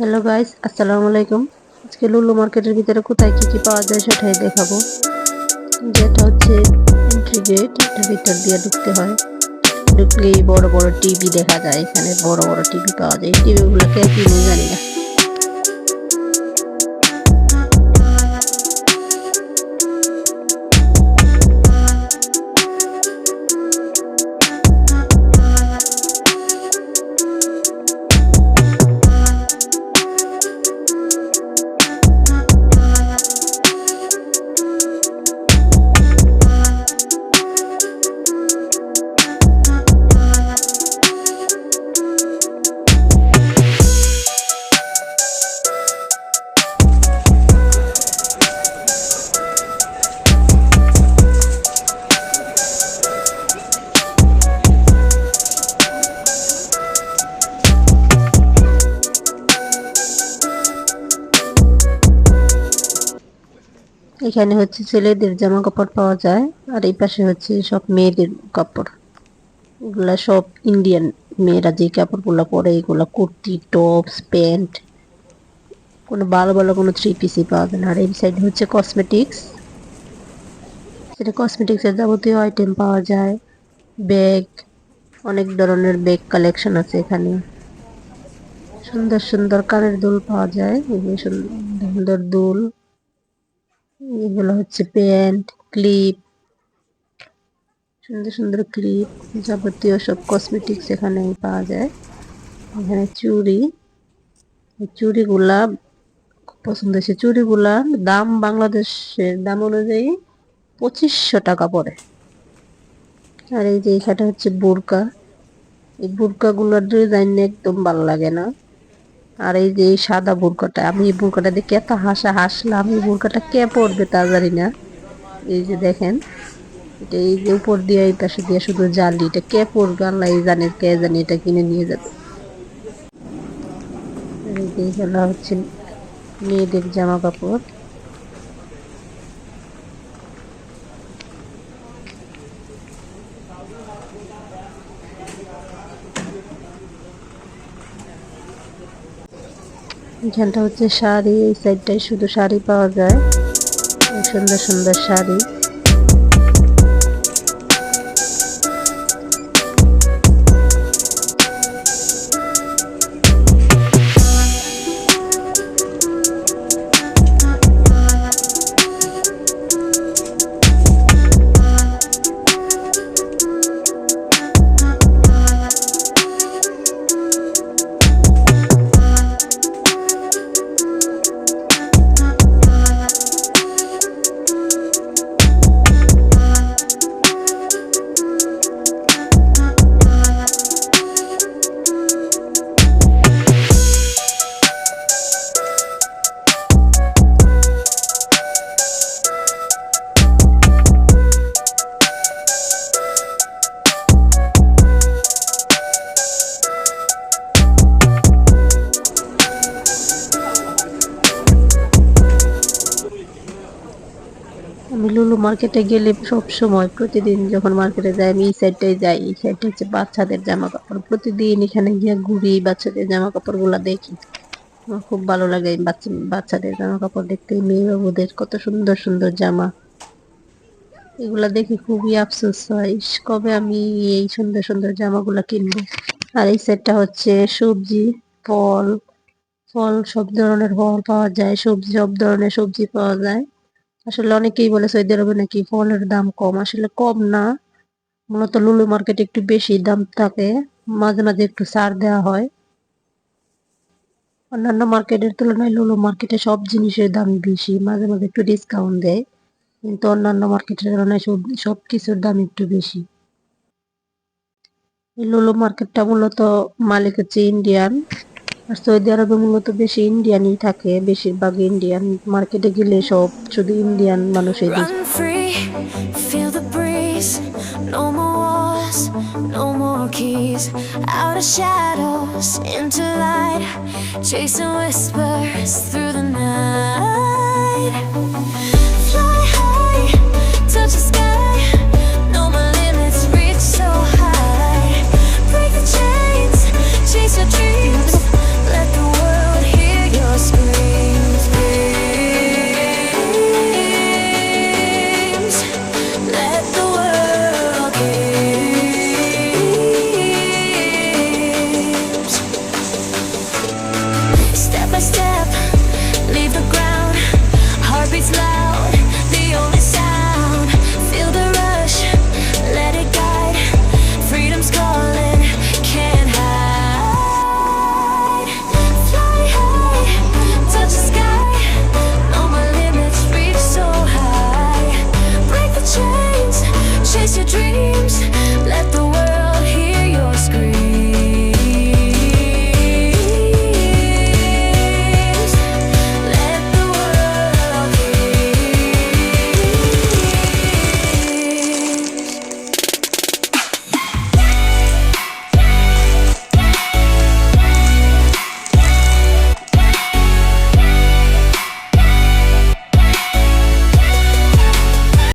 Hello guys, আসসালামু আলাইকুম। আজকে লুলু মার্কেটের ভিতরে কোথায় কী কী পাওয়া যায় সেটাই দেখাবো। যেটা হচ্ছে এন্ট্রি গেট এটা ভিতর দিয়ে ঢুকতে হয়। ঢুকলেই বড় বড় টিভি দেখা যায়, এখানে বড় বড় টিভি পাওয়া যায়। টিভিগুলোকে কিনে জানি না। এখানে হচ্ছে ছেলেদের জামা কাপড় পাওয়া যায়, আর এই পাশে হচ্ছে সব মেয়েদের কাপড়। এগুলা সব ইন্ডিয়ান মেয়েরা যে কাপড়গুলো পরে, এগুলো কুর্তি, টপস, প্যান্ট, কোনো ভালো ভালো কোনো থ্রি পিসই পাওয়া যায় না। আর এই সাইড হচ্ছে কসমেটিক্স সেটা কসমেটিক্সের যাবতীয় আইটেম পাওয়া যায়। ব্যাগ, অনেক ধরনের ব্যাগ কালেকশন আছে এখানে। সুন্দর সুন্দর কানের দুল পাওয়া যায়। সুন্দর দুল। এগুলো হচ্ছে প্যান্ট, ক্লিপ, সুন্দর সুন্দর ক্লিপ যাবতীয় সব কসমেটিক্স এখানে পাওয়া যায়। এখানে চুড়ি চুড়িগুলা খুব পছন্দ হয়েছে। চুড়িগুলা দাম বাংলাদেশের দাম অনুযায়ী পঁচিশশো টাকা পড়ে। আর এই যে এখানে হচ্ছে বোরকা। এই বোরকাগুলোর ডিজাইন একদম ভালো লাগে না। আর এই যে এই সাদা বোরকাটা, আমি এই বোরকাটা দেখে এত হাসা হাসলাম, এই বোরকাটা কে পড়বে তা জানি না। এই যে দেখেন, এটা এই যে উপর দিয়ে, এই পাশে দিয়ে শুধু জালি, এটা কে পড়বে আল্লাহ এই জানে, কে জানে এটা কিনে নিয়ে যাবে। এই এগুলো হচ্ছে মেয়েদের জামা কাপড় এখানটা হচ্ছে শাড়ি এই সাইডটায় শুধু শাড়ি পাওয়া যায়। সুন্দর সুন্দর শাড়ি। লুলু মার্কেটে গেলে সব সময় প্রতিদিন যখন মার্কেটে যাই, আমি এই সাইডটাই যাই। এই সাইডটা হচ্ছে বাচ্চাদের জামা কাপড় প্রতিদিন এখানে গিয়ে ঘুরি, বাচ্চাদের জামা কাপড়গুলা দেখি। আমার খুব ভালো লাগে বাচ্চা, বাচ্চাদের জামা কাপড় দেখতে। মেয়ে বাবুদের কত সুন্দর সুন্দর জামা। এগুলা দেখে খুবই আফসোস হয় কবে আমি এই সুন্দর সুন্দর জামাগুলা কিনবো? আর এই সেটটা হচ্ছে সবজি, ফল। ফল সব ধরনের ফল পাওয়া যায়, সবজি সব ধরনের সবজি পাওয়া যায়। আসলে অনেকেই বলে সৌদি আরবে নাকি ফলের দাম কম। আসলে কম না। মূলত লুলু মার্কেটে একটু বেশি দাম থাকে। মাঝে মাঝে একটু ছাড় দেওয়া হয়। অন্যান্য মার্কেটের তুলনায় লুলু মার্কেটে সব জিনিসের দাম বেশি। মাঝে মাঝে একটু ডিসকাউন্ট দেয়। কিন্তু অন্যান্য মার্কেটের তুলনায় সব সব কিছুর দাম একটু বেশি। লুলু মার্কেটটা মূলত মালিক হচ্ছে ইন্ডিয়ান আর সৌদি আরবে মূলত বেশি ইন্ডিয়ানই থাকে বেশিরভাগ ইন্ডিয়ান মার্কেটে গেলে সব শুধু ইন্ডিয়ান মানুষ এই Keys out of shadows into light, chasing whispers through.